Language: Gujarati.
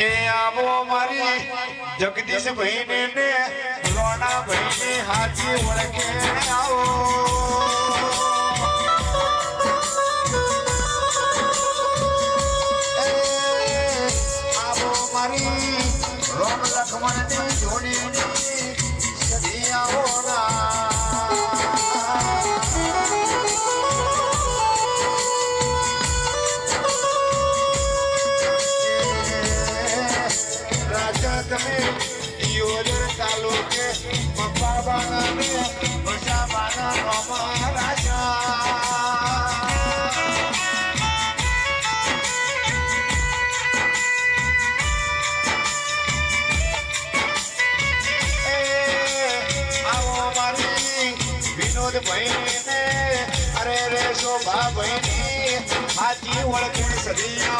આવો મારી જગદીશ ભાઈને ને રોણા ભાઈને હાથી ઓળખે આવો. આવો મારી રોમ લક્ષ્મણની જોડીની તમે દિયોદર તાલુકે મપ્પા બાના ને ભસા બાના રોમા રાજા વિનોદ ભાઈ અરે રે શોભા ભાઈ હાથી ઓળખી સદી